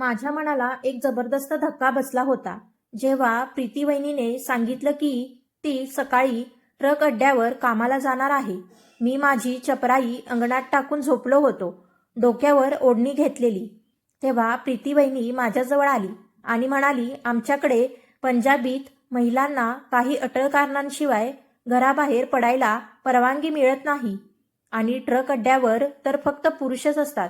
माझ्या मनाला एक जबरदस्त धक्का बसला होता. जेव्हा प्रीती वहिनीने सांगितलं की ती सकाळी ट्रक अड्ड्यावर कामाला जाणार आहे मी माझी चपराई अंगणात टाकून झोपलो होतो डोक्यावर ओढणी घेतलेली. तेव्हा प्रीती वहिनी माझ्याजवळ आली आणि म्हणाली आमच्याकडे पंजाबीत महिलांना काही अटळ कारणांशिवाय घराबाहेर पडायला परवानगी मिळत नाही आणि ट्रक अड्ड्यावर तर फक्त पुरुषच असतात.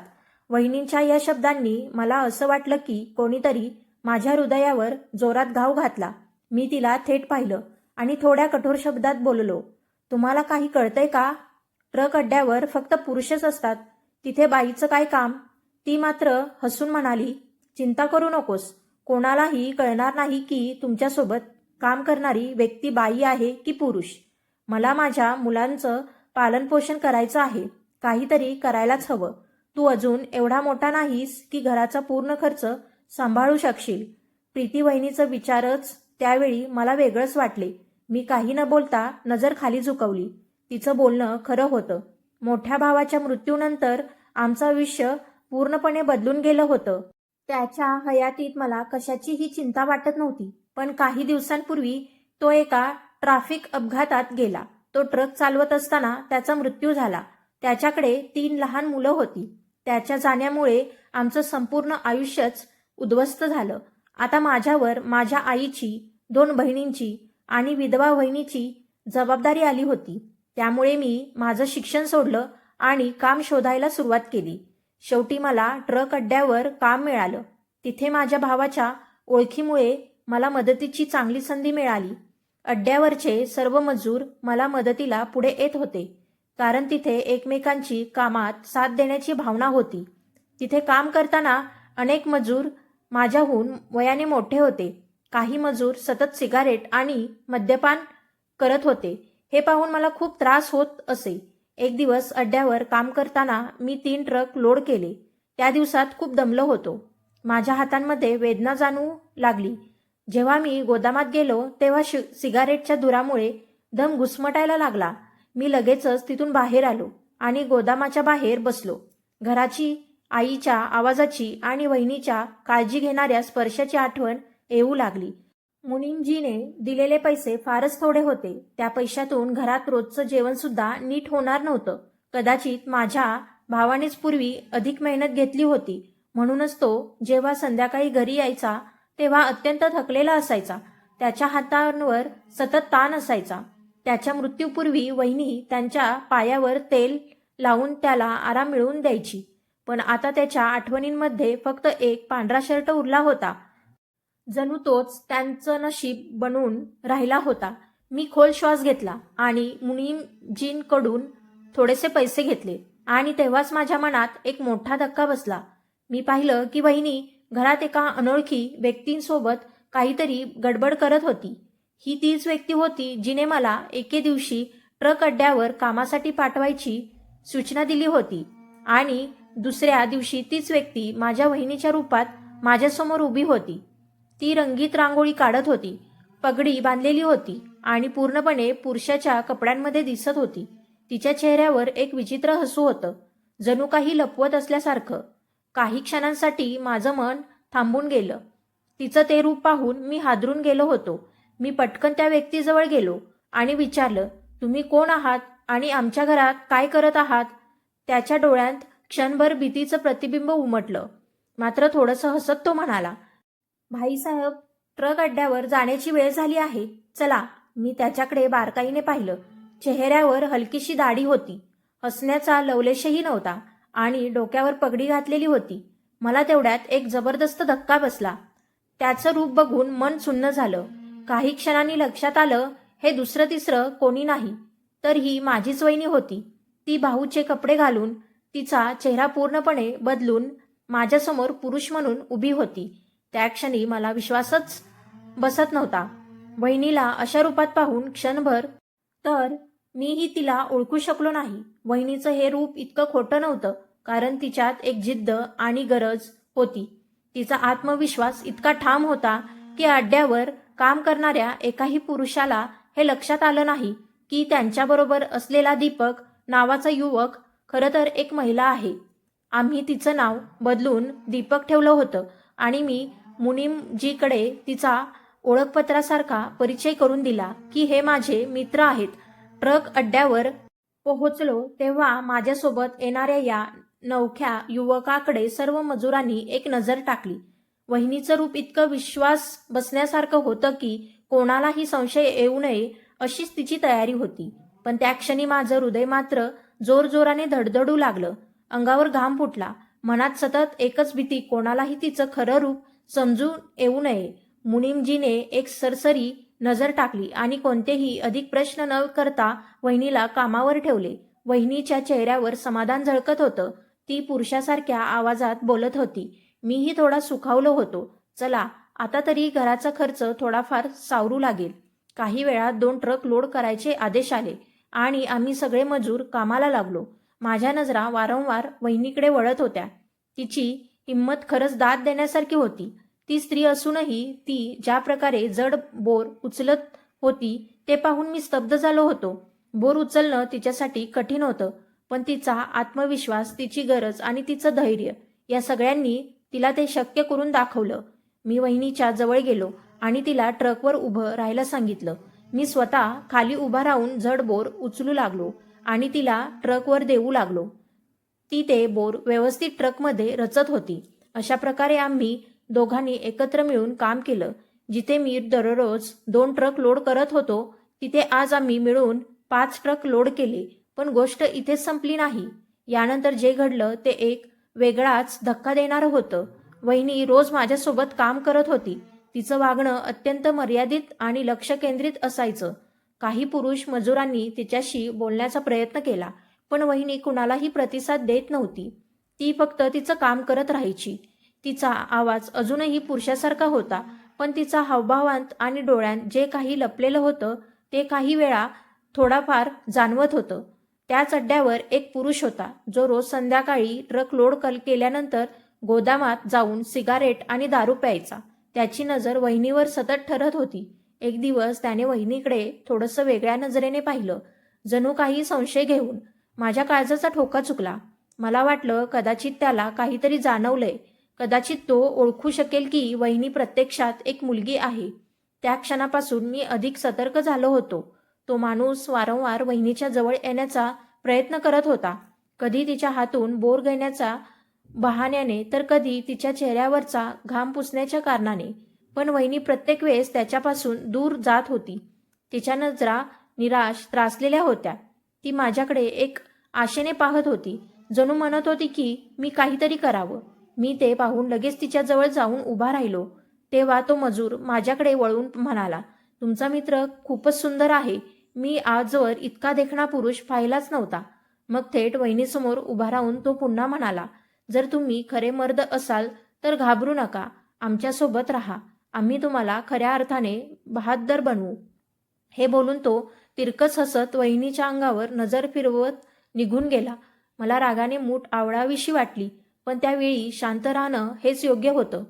वहिनींच्या या शब्दांनी मला असं वाटलं की कोणीतरी माझ्या हृदयावर जोरात घाव घातला. मी तिला थेट पाहिलं आणि थोड्या कठोर शब्दात बोललो तुम्हाला काही कळतंय का? ट्रक अड्ड्यावर फक्त पुरुषच असतात. तिथे बाईचं काय काम ती मात्र हसून म्हणाली चिंता करू नकोस. कोणालाही कळणार नाही की तुमच्यासोबत काम करणारी व्यक्ती बाई आहे की पुरुष. मला माझ्या मुलांचं पालनपोषण करायचं आहे. काहीतरी करायलाच हवं. तू अजून एवढा मोठा नाहीस की घराचा पूर्ण खर्च सांभाळू शकशील. प्रीती वहिनीचं विचारच त्यावेळी मला वेगळंच वाटले. मी काही न बोलता नजर खाली झुकवली. तिचं बोलणं खरं होतं. मोठ्या भावाच्या मृत्यूनंतर आमचं आयुष्य पूर्णपणे बदलून गेलं होतं. त्याच्या हयातीत मला कशाचीही चिंता वाटत नव्हती पण काही दिवसांपूर्वी तो एका ट्रॅफिक अपघातात गेला. तो ट्रक चालवत असताना त्याचा मृत्यू झाला. त्याच्याकडे तीन लहान मुलं होती. त्याच्या जाण्यामुळे आमचं संपूर्ण आयुष्यच उद्ध्वस्त झालं. आता माझ्यावर माझ्या आईची दोन बहिणींची आणि विधवा वहिनीची जबाबदारी आली होती. त्यामुळे मी माझं शिक्षण सोडलं आणि काम शोधायला सुरुवात केली. शेवटी मला ट्रक अड्ड्यावर काम मिळालं. तिथे माझ्या भावाच्या ओळखीमुळे मला मदतीची चांगली संधी मिळाली. अड्ड्यावरचे सर्व मजूर मला मदतीला पुढे येत होते. कारण तिथे एकमेकांची कामात साथ देण्याची भावना होती. तिथे काम करताना अनेक मजूर माझ्याहून वयाने मोठे होते. काही मजूर सतत सिगारेट आणि मद्यपान करत होते. हे पाहून मला खूप त्रास होत असे. एक दिवस अड्ड्यावर काम करताना मी तीन ट्रक लोड केले. त्या दिवसात खूप दमलो होतो. माझ्या हातांमध्ये वेदना जाणू लागली. जेव्हा मी गोदामात गेलो तेव्हा शि सिगारेटच्या धुरामुळे दम घुसमटायला लागला. मी लगेचच तिथून बाहेर आलो आणि गोदामाच्या बाहेर बसलो. घराची आईच्या आवाजाची आणि वहिनीच्या काळजी घेणाऱ्या स्पर्शाची आठवण येऊ लागली. मुनिमजीने दिलेले पैसे फारच थोडे होते. त्या पैशातून घरात रोजचं जेवण सुद्धा नीट होणार नव्हतं. कदाचित माझ्या भावानेच पूर्वी अधिक मेहनत घेतली होती. म्हणूनच तो जेव्हा संध्याकाळी घरी यायचा तेव्हा अत्यंत थकलेला असायचा. त्याच्या हातांवर सतत ताण असायचा. त्याच्या मृत्यूपूर्वी वहिनी त्यांच्या पायावर तेल लावून त्याला आराम मिळवून द्यायची. पण आता त्याच्या आठवणींमध्ये फक्त एक पांढरा शर्ट उरला होता. जणू तोच त्यांचं नशीब बनून राहिला होता. मी खोल श्वास घेतला आणि मुनीमजींकडून थोडेसे पैसे घेतले. आणि तेव्हाच माझ्या मनात एक मोठा धक्का बसला. मी पाहिलं की वहिनी घरात एका अनोळखी व्यक्तींसोबत काहीतरी गडबड करत होती. ही तीच व्यक्ती होती जिने मला एके दिवशी ट्रक अड्ड्यावर कामासाठी पाठवायची सूचना दिली होती. आणि दुसऱ्या दिवशी तीच व्यक्ती माझ्या वहिनीच्या रूपात माझ्यासमोर उभी होती. ती रंगीत रांगोळी काढत होती. पगडी बांधलेली होती आणि पूर्णपणे पुरुषाच्या कपड्यांमध्ये दिसत होती. तिच्या चेहऱ्यावर एक विचित्र हसू होतं. जणू काही लपवत असल्यासारखं. काही क्षणांसाठी माझं मन थांबून गेलं. तिचं ते रूप पाहून मी हादरून गेलो होतो. मी पटकन त्या व्यक्तीजवळ गेलो आणि विचारलं तुम्ही कोण आहात आणि आमच्या घरात काय करत आहात? त्याच्या डोळ्यांत क्षणभर भीतीचं प्रतिबिंब उमटलं. मात्र थोडंसं हसत तो म्हणाला भाईसाहेब ट्रक अड्ड्यावर जाण्याची वेळ झाली आहे. चला मी त्याच्याकडे बारकाईने पाहिलं. चेहऱ्यावर हलकीशी दाढी होती. हसण्याचा लवलेशही नव्हता आणि डोक्यावर पगडी घातलेली होती. मला तेवढ्यात एक जबरदस्त धक्का बसला. त्याचं रूप बघून मन सुन्न झालं. काही क्षणांनी लक्षात आलं हे दुसरं तिसरं कोणी नाही. तर ही माझीच वहिनी होती. ती भाऊचे कपडे घालून तिचा चेहरा पूर्णपणे बदलून माझ्यासमोर पुरुष म्हणून उभी होती. त्या क्षणी मला विश्वासच बसत नव्हता. वहिनीला अशा रूपात पाहून क्षणभर तर मीही तिला ओळखू शकलो नाही. वहिनीचं हे रूप इतकं खोटं नव्हतं कारण तिच्यात एक जिद्द आणि गरज होती. तिचा आत्मविश्वास इतका ठाम होता की अड्ड्यावर काम करणाऱ्या एकाही पुरुषाला हे लक्षात आलं नाही की त्यांच्याबरोबर असलेला दीपक नावाचा युवक खरं तर एक महिला आहे. आम्ही तिचं नाव बदलून दीपक ठेवलं होतं आणि मी मुनीमजीकडे तिचा ओळखपत्रासारखा परिचय करून दिला की हे माझे मित्र आहेत. ट्रक अड्ड्यावर पोहोचलो तेव्हा माझ्यासोबत येणाऱ्या या नवख्या युवकाकडे सर्व मजुरांनी एक नजर टाकली. वहिनीचं रूप इतकं विश्वास बसण्यासारखं होतं की कोणालाही संशय येऊ नये अशीच तिची तयारी होती. पण त्या क्षणी माझं हृदय मात्र जोरजोराने धडधडू लागलं. अंगावर घाम फुटला. मनात सतत एकच भीती कोणालाही तिचं खरं रूप समजून येऊ नये. मुनीमजीने एक सरसरी नजर टाकली आणि कोणतेही अधिक प्रश्न न करता वहिनीला कामावर ठेवले. वहिनीच्या चेहऱ्यावर समाधान झळकत होतं. ती पुरुषासारख्या आवाजात बोलत होती. मीही थोडा सुखावलो होतो. चला आता तरी घराचा खर्च थोडाफार सावरू लागेल. काही वेळात दोन ट्रक लोड करायचे आदेश आले आणि आम्ही सगळे मजूर कामाला लागलो. माझ्या नजरा वारंवार वहिनीकडे वळत होत्या. तिची हिंमत खरंच दाद देण्यासारखी होती. ती स्त्री असूनही ती ज्या प्रकारे जड बोर उचलत होती ते पाहून मी स्तब्ध झालो होतो. बोर उचलणं तिच्यासाठी कठीण होतं पण तिचा आत्मविश्वास तिची गरज आणि तिचं धैर्य या सगळ्यांनी तिला ते शक्य करून दाखवलं. मी वहिनीच्या जवळ गेलो आणि तिला ट्रकवर उभं राहायला सांगितलं. मी स्वतः खाली उभा राहून जड बोर उचलू लागलो आणि तिला ट्रकवर देऊ लागलो. ती ते बोर व्यवस्थित ट्रकमध्ये रचत होती. अशा प्रकारे आम्ही दोघांनी एकत्र मिळून काम केलं. जिथे मी दररोज दोन ट्रक लोड करत होतो तिथे आज आम्ही मिळून पाच ट्रक लोड केले. पण गोष्ट इथेच संपली नाही. यानंतर जे घडलं ते एक वेगळाच धक्का देणारं होतं. वहिनी रोज माझ्यासोबत काम करत होती. तिचं वागणं अत्यंत मर्यादित आणि लक्ष केंद्रित असायचं. काही पुरुष मजुरांनी तिच्याशी बोलण्याचा प्रयत्न केला पण वहिनी कुणालाही प्रतिसाद देत नव्हती. ती फक्त तिचं काम करत राहायची. तिचा आवाज अजूनही पुरुषासारखा होता पण तिचा हावभावांत आणि डोळ्यांत जे काही लपलेलं होतं ते काही वेळा थोडाफार जाणवत होतं. त्याच अड्ड्यावर एक पुरुष होता जो रोज संध्याकाळी ट्रक लोड कल केल्यानंतर गोदामात जाऊन सिगारेट आणि दारू प्यायचा. त्याची नजर वहिनीवर सतत ठरत होती. एक दिवस त्याने वहिनीकडे थोडंसं वेगळ्या नजरेने पाहिलं. जणू काही संशय घेऊन माझ्या काळजाचा ठोका चुकला. मला वाटलं कदाचित त्याला काहीतरी जाणवलंय. कदाचित तो ओळखू शकेल की वहिनी प्रत्यक्षात एक मुलगी आहे. त्या क्षणापासून मी अधिक सतर्क झालो होतो. तो माणूस वारंवार वहिनीच्या जवळ येण्याचा प्रयत्न करत होता. कधी तिच्या हातून बोर घेण्याचा बहाण्याने तर कधी तिच्या चेहऱ्यावरचा घाम पुसण्याच्या कारणाने. पण वहिनी प्रत्येक वेळेस त्याच्यापासून दूर जात होती. तिच्या नजरा निराश त्रासलेल्या होत्या. ती माझ्याकडे एक आशेने पाहत होती. जणू म्हणत होती की मी काहीतरी करावं. मी ते पाहून लगेच तिच्याजवळ जाऊन उभा राहिलो. तेव्हा तो मजूर माझ्याकडे वळून म्हणाला तुमचा मित्र खूपच सुंदर आहे. मी आजवर इतका देखणा पुरुष पाहिलाच नव्हता. मग थेट वहिनीसमोर उभा राहून तो पुन्हा म्हणाला जर तुम्ही खरे मर्द असाल तर घाबरू नका. आमच्यासोबत राहा. आम्ही तुम्हाला खऱ्या अर्थाने बहादर बनवू. हे बोलून तो तिरकस हसत वहिनीच्या अंगावर नजर फिरवत निघून गेला. मला रागाने मूठ आवडावीशी वाटली पण त्यावेळी शांत राहणं हेच योग्य होतं.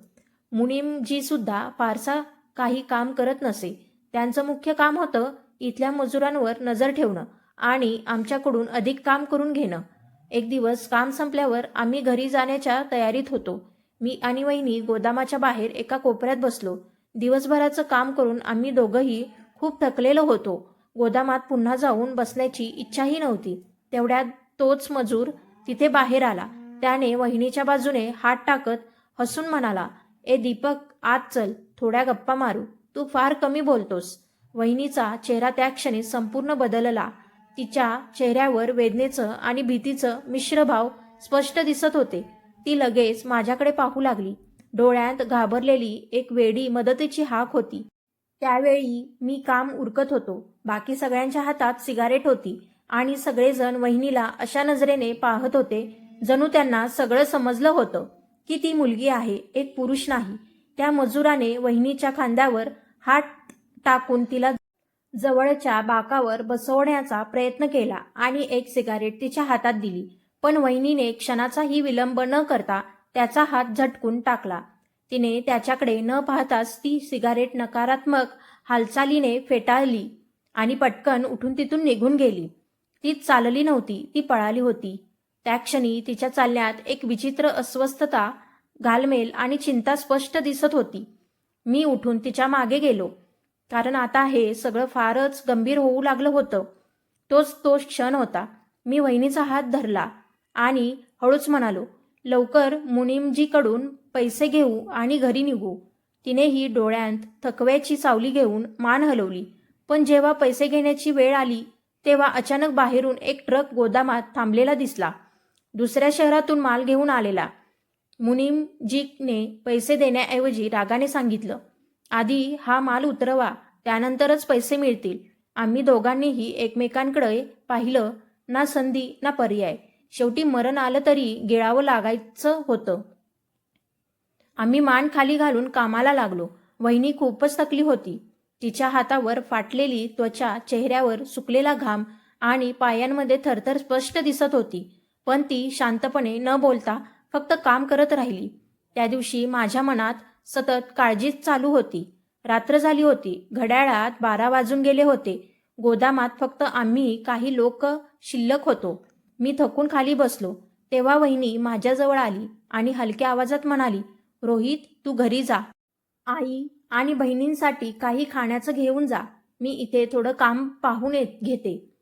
मुनीमजी सुद्धा फारसा काही काम करत नसे. त्यांचं मुख्य काम होतं इथल्या मजुरांवर नजर ठेवणं आणि आमच्याकडून अधिक काम करून घेणं. एक दिवस काम संपल्यावर आम्ही घरी जाण्याच्या तयारीत होतो. मी आणि वहिनी गोदामाच्या बाहेर एका कोपऱ्यात बसलो. दिवसभराचं काम करून आम्ही दोघंही खूप थकलेलो होतो. गोदामात पुन्हा जाऊन बसण्याची इच्छाही नव्हती. तेवढ्यात तोच मजूर तिथे बाहेर आला. त्याने वहिनीच्या बाजूने हात टाकत हसून म्हणाला ए दीपक आत चल. थोड्या गप्पा मारू. तू फार कमी बोलतोस. वहिनीचा चेहरा त्या क्षणी संपूर्ण बदलला. तिच्या चेहऱ्यावर वेदनेचं आणि भीतीचं मिश्र भाव स्पष्ट दिसत होते. ती लगेच माझ्याकडे पाहू लागली. डोळ्यात घाबरलेली एक वेडी मदतीची हाक होती. त्यावेळी मी काम उरकत होतो. बाकी सगळ्यांच्या हातात सिगारेट होती आणि सगळेजण वहिनीला अशा नजरेने पाहत होते जणू त्यांना सगळं समजलं होतं की ती मुलगी आहे एक पुरुष नाही. त्या मजुराने वहिनीच्या खांद्यावर हात टाकून तिला जवळच्या बाकावर बसवण्याचा प्रयत्न केला आणि एक सिगारेट तिच्या हातात दिली. पण वहिनीने क्षणाचाही विलंब न करता त्याचा हात झटकून टाकला. तिने त्याच्याकडे न पाहताच ती सिगारेट नकारात्मक हालचालीने फेटाळली आणि पटकन उठून तिथून निघून गेली. ती चालली नव्हती ती पळाली होती. त्या क्षणी तिच्या चालण्यात एक विचित्र अस्वस्थता घालमेल आणि चिंता स्पष्ट दिसत होती. मी उठून तिच्यामागे गेलो. कारण आता हे सगळं फारच गंभीर होऊ लागलं होतं. तोच तो क्षण होता. मी वहिनीचा हात धरला आणि हळूच म्हणालो लवकर मुनीमजीकडून पैसे घेऊ आणि घरी निघू. तिनेही डोळ्यांत थकव्याची सावली घेऊन मान हलवली. पण जेव्हा पैसे घेण्याची वेळ आली तेव्हा अचानक बाहेरून एक ट्रक गोदामात थांबलेला दिसला. दुसऱ्या शहरातून माल घेऊन आलेला. मुनीमजीने पैसे देण्याऐवजी रागाने सांगितलं आधी हा माल उतरवा त्यानंतरच पैसे मिळतील. आम्ही दोघांनीही एकमेकांकडे पाहिलं ना संधी ना पर्याय. शेवटी मरण आलं तरी गिळावं लागायचं होतं. आम्ही मान खाली घालून कामाला लागलो. वहिनी खूपच थकली होती. तिच्या हातावर फाटलेली त्वचा चेहऱ्यावर सुकलेला घाम आणि पायांमध्ये थरथर स्पष्ट दिसत होती. पण ती शांतपणे न बोलता फक्त काम करत राहिली. त्या दिवशी माझ्या मनात सतत काळजीच चालू होती. रात्र झाली होती. घड्याळात बारा वाजून गेले होते. गोदामात फक्त आम्ही काही लोक शिल्लक होतो. मी थकून खाली बसलो. तेव्हा वहिनी माझ्याजवळ आली आणि हलक्या आवाजात म्हणाली रोहित तू घरी जा. आई आणि बहिणींसाठी काही खाण्याचं घेऊन जा. मी इथे थोडं काम पाहून येत घेते.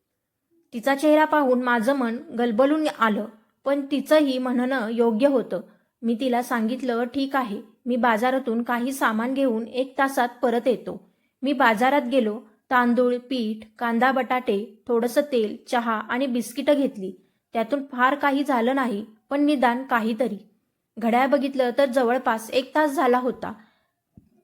तिचा चेहरा पाहून माझं मन गलबलून आलं पण तिचंही म्हणणं योग्य होतं. मी तिला सांगितलं ठीक आहे. मी बाजारातून काही सामान घेऊन एक तासात परत येतो. मी बाजारात गेलो तांदूळ पीठ कांदा बटाटे थोडंसं तेल चहा आणि बिस्किटं घेतली. त्यातून फार काही झालं नाही पण निदान काहीतरी. घड्याळ बघितलं तर जवळपास एक तास झाला होता.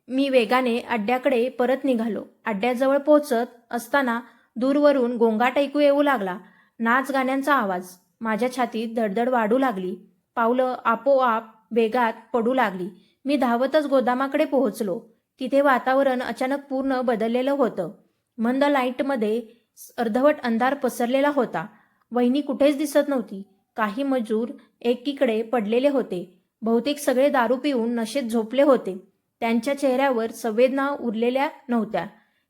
मी वेगाने अड्ड्याकडे परत निघालो. अड्ड्याजवळ पोहोचत असताना दूरवरून गोंगाट ऐकू येऊ लागला. नाच गाण्यांचा आवाज. माझ्या छातीत धडधड वाढू लागली. पावलं आपोआप वेगात पडू लागली. मी धावतच गोदामाकडे पोहोचलो. तिथे वातावरण अचानक पूर्ण बदललेलं होतं. मंद लाईटमध्ये अर्धवट अंधार पसरलेला होता. वहिनी कुठेच दिसत नव्हती. काही मजूर एकीकडे पडलेले होते. बहुतेक सगळे दारू पिऊन नशेत झोपले होते. त्यांच्या चेहऱ्यावर संवेदना उरलेल्या नव्हत्या.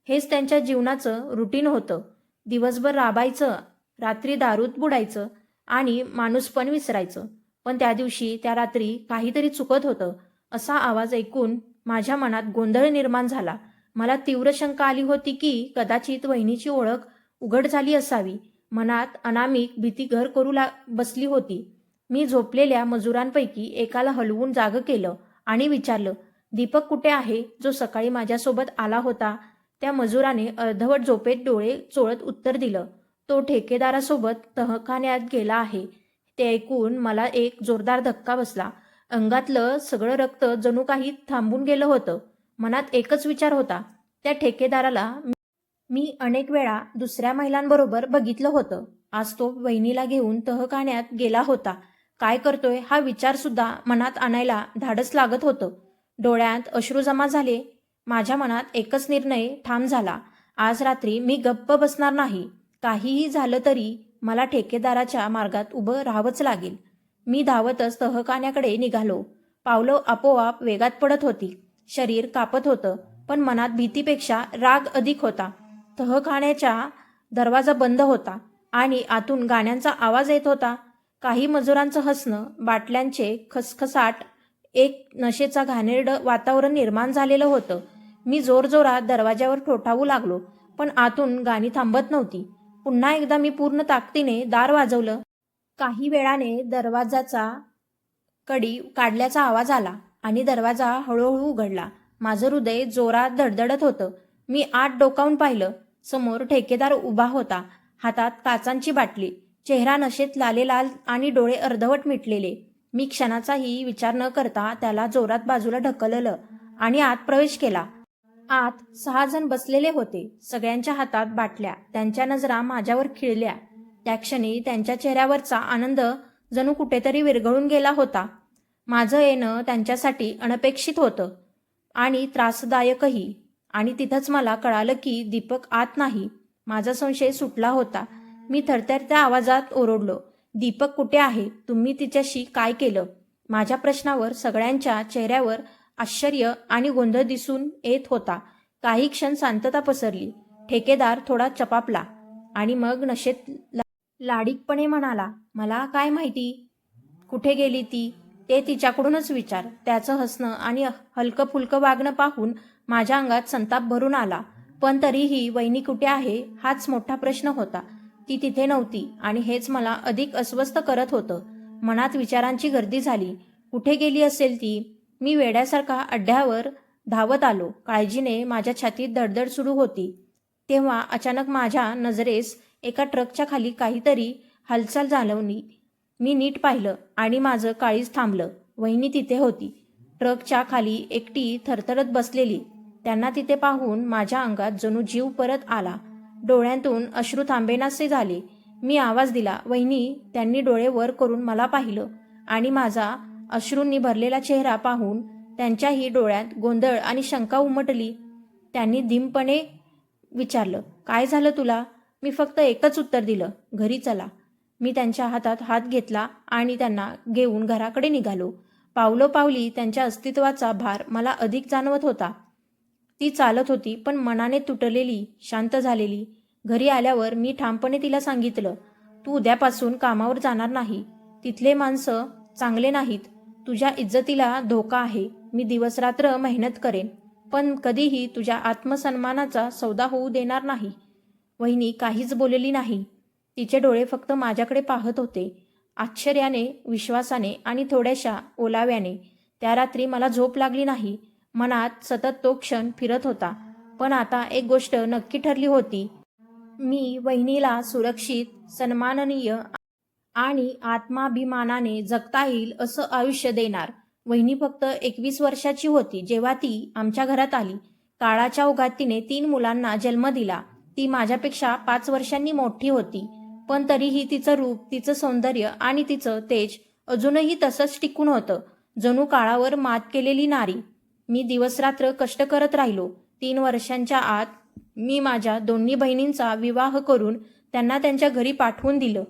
हेच त्यांच्या जीवनाचं रुटीन होतं. दिवसभर राबायचं रात्री दारूत बुडायचं आणि माणूस पण विसरायचं. पण त्या दिवशी त्या रात्री काहीतरी चुकत होतं. असा आवाज ऐकून माझ्या मनात गोंधळ निर्माण झाला. मला तीव्र शंका आली होती की कदाचित वहिनीची ओळख उघड झाली असावी. मनात अनामिक भीती घर करू ला बसली होती. मी झोपलेल्या मजुरांपैकी एकाला हलवून जाग केलं आणि विचारलं दीपक कुठे आहे? जो सकाळी माझ्यासोबत आला होता. त्या मजुराने अर्धवट झोपेत डोळे चोळत उत्तर दिलं तो ठेकेदारासोबत तहखान्यात गेला आहे. ते ऐकून मला एक जोरदार धक्का बसला. अंगातलं सगळं रक्त जणू काही थांबून गेलं होतं. मनात एकच विचार होता. त्या ठेकेदाराला मी अनेक वेळा दुसऱ्या महिलांबरोबर बघितलं होतं. आज तो वहिनीला घेऊन तहखान्यात गेला होता. काय करतोय हा विचार सुद्धा मनात आणायला धाडस लागत होतं. डोळ्यात अश्रू जमा झाले. माझ्या मनात एकच निर्णय ठाम झाला. आज रात्री मी गप्प बसणार नाही. काहीही झालं तरी मला ठेकेदाराच्या मार्गात उभं राहावंच लागेल. मी धावतच तहखान्याकडे निघालो. पावलं आपोआप वेगात पडत होती. शरीर कापत होतं पण मनात भीतीपेक्षा राग अधिक होता. तहखान्याच्या दरवाजा बंद होता आणि आतून गाण्यांचा आवाज येत होता. काही मजुरांचं हसणं बाटल्यांचे खसखसाट एक नशेचा घाणेरडं वातावरण निर्माण झालेलं होतं. मी जोरजोरात दरवाज्यावर ठोठावू लागलो पण आतून गाणी थांबत नव्हती. पुन्हा एकदा मी पूर्ण ताकदीने दार वाजवलं. काही वेळाने दरवाजाचा कडी काढल्याचा आवाज आला आणि दरवाजा हळूहळू उघडला. माझं हृदय जोरात धडधडत होतं. मी आत डोकावून पाहिलं. समोर ठेकेदार उभा होता. हातात काचांची बाटली चेहरा नशेत लालेलाल आणि डोळे अर्धवट मिटलेले. मी क्षणाचाही विचार न करता त्याला जोरात बाजूला ढकललं आणि आत प्रवेश केला. आत सहा जण बसलेले होते. सगळ्यांच्या हातात बाटल्या. त्यांच्या नजरा माझ्यावर खिळल्या. त्या क्षणी त्यांच्या चेहऱ्यावरचा आनंद जणू कुठेतरी विरघळून गेला होता. माझं येणं त्यांच्यासाठी अनपेक्षित होतं आणि त्रासदायकही. आणि तिथंच मला कळालं की दीपक आत नाही. माझा संशय सुटला होता. मी थरथरत्या आवाजात ओरडलो दीपक कुठे आहे? तुम्ही तिच्याशी काय केलं? माझ्या प्रश्नावर सगळ्यांच्या चेहऱ्यावर आश्चर्य आणि गोंधळ दिसून येत होता. काही क्षण शांतता पसरली. ठेकेदार थोडा चपापला आणि मग नशेत लाडीकपणे म्हणाला मला काय माहिती? कुठे गेली ती? ते तिच्याकडूनच विचार. त्याचं हसणं आणि हलकं फुलकं वागणं पाहून माझ्या अंगात संताप भरून आला. पण तरीही वहिनी कुठे आहे? हाच मोठा प्रश्न होता. ती तिथे नव्हती आणि हेच मला अधिक अस्वस्थ करत होतं. मनात विचारांची गर्दी झाली. कुठे गेली असेल ती? मी वेड्यासारखा अड्ड्यावर धावत आलो. काळजीने माझ्या छातीत धडधड सुरू होती. तेव्हा अचानक माझ्या नजरेस एका ट्रकच्या खाली काहीतरी हालचाल झालवली मी नीट पाहिलं आणि माझं काळीज थांबलं. वहिनी तिथे होती. ट्रकच्या खाली एकटी थरथरत बसलेली. त्यांना तिथे पाहून माझ्या अंगात जणू जीव परत आला. डोळ्यांतून अश्रू थांबेनासे झाले. मी आवाज दिला वहिनी त्यांनी डोळे वर करून मला पाहिलं आणि माझा अश्रूंनी भरलेला चेहरा पाहून त्यांच्याही डोळ्यात गोंधळ आणि शंका उमटली. त्यांनी धीमपणे विचारलं काय झालं तुला? मी फक्त एकच उत्तर दिलं घरी चला. मी त्यांच्या हातात हात घेतला आणि त्यांना घेऊन घराकडे निघालो. पावलोपावली त्यांच्या अस्तित्वाचा भार मला अधिक जाणवत होता. ती चालत होती पण मनाने तुटलेली शांत झालेली. घरी आल्यावर मी ठामपणे तिला सांगितलं तू उद्यापासून कामावर जाणार नाही. तिथले माणसं चांगले नाहीत. तुझ्या इज्जतीला धोका आहे. मी दिवसरात्र मेहनत करेन. पण कधीही तुझ्या आत्मसन्मानाचा सौदा होऊ देणार नाही. वहिनी काहीच बोलली नाही. तिचे डोळे फक्त माझ्याकडे पाहत होते. आश्चर्याने विश्वासाने आणि थोड्याशा ओलाव्याने. त्या रात्री मला झोप लागली नाही. मनात सतत तो क्षण फिरत होता. पण आता एक गोष्ट नक्की ठरली होती. मी वहिनीला सुरक्षित सन्माननीय आणि आत्माभिमानाने जगता येईल असं आयुष्य देणार. वहिनी फक्त एकवीस वर्षाची होती जेव्हा ती आमच्या घरात आली. काळाच्या ओघात तिने तीन मुलांना जन्म दिला. ती माझ्यापेक्षा पाच वर्षांनी मोठी होती. पण तरीही तिचं रूप तिचं सौंदर्य आणि तिचं तेज अजूनही तसंच टिकून होतं. जणू काळावर मात केलेली नारी. मी दिवसरात्र कष्ट करत राहिलो. तीन वर्षांच्या आत मी माझ्या दोन्ही बहिणींचा विवाह करून त्यांना त्यांच्या घरी पाठवून दिलं.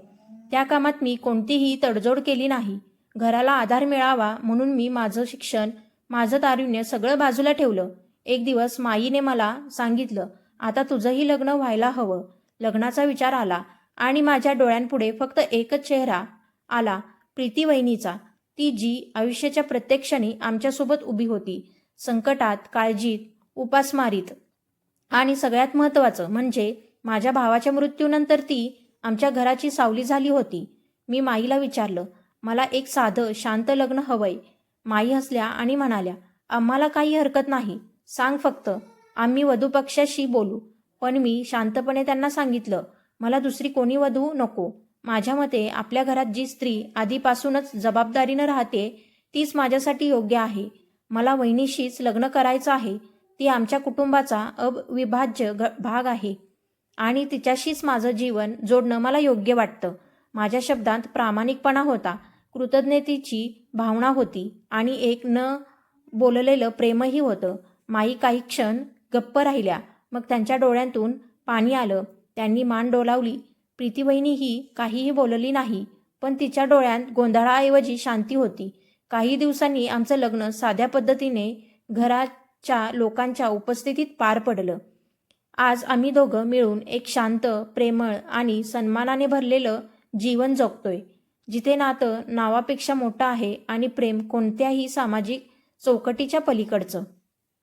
त्या कामात मी कोणतीही तडजोड केली नाही. घराला आधार मिळावा म्हणून मी माझं शिक्षण माझं तारुण्य सगळं बाजूला ठेवलं. एक दिवस माईने मला सांगितलं आता तुझंही लग्न व्हायला हवं. लग्नाचा विचार आला आणि माझ्या डोळ्यांपुढे फक्त एकच चेहरा आला प्रीती वहिनीचा. ती जी आयुष्याच्या प्रत्येक क्षणी आमच्यासोबत उभी होती. संकटात काळजीत उपासमारीत. आणि सगळ्यात महत्त्वाचं म्हणजे माझ्या भावाच्या मृत्यूनंतर ती आमच्या घराची सावली झाली होती. मी माईला विचारलं मला एक साधं शांत लग्न हवंय. माई हसल्या आणि म्हणाल्या आम्हाला काही हरकत नाही. सांग फक्त. आम्ही वधूपक्षाशी बोलू. पण मी शांतपणे त्यांना सांगितलं मला दुसरी कोणी वधू नको. माझ्या मते आपल्या घरात जी स्त्री आधीपासूनच जबाबदारीनं राहते तीच माझ्यासाठी योग्य आहे. मला वहिनीशीच लग्न करायचं आहे. ती आमच्या कुटुंबाचा अविभाज्य भाग आहे. आणि तिच्याशीच माझं जीवन जोडणं मला योग्य वाटतं. माझ्या शब्दांत प्रामाणिकपणा होता. कृतज्ञतेची भावना होती. आणि एक न बोललेलं प्रेमही होतं. माई काही क्षण गप्प राहिल्या. मग त्यांच्या डोळ्यांतून पाणी आलं. त्यांनी मान डोलावली. प्रीतीवहिनी ही काहीही बोलली नाही पण तिच्या डोळ्यात गोंधळाऐवजी शांती होती. काही दिवसांनी आमचं लग्न साध्या पद्धतीने घराच्या लोकांच्या उपस्थितीत पार पडलं. आज आम्ही दोघं मिळून एक शांत प्रेमळ आणि सन्मानाने भरलेलं जीवन जगतोय. जिथे नातं नावापेक्षा मोठं आहे आणि प्रेम कोणत्याही सामाजिक चौकटीच्या पलीकडचं.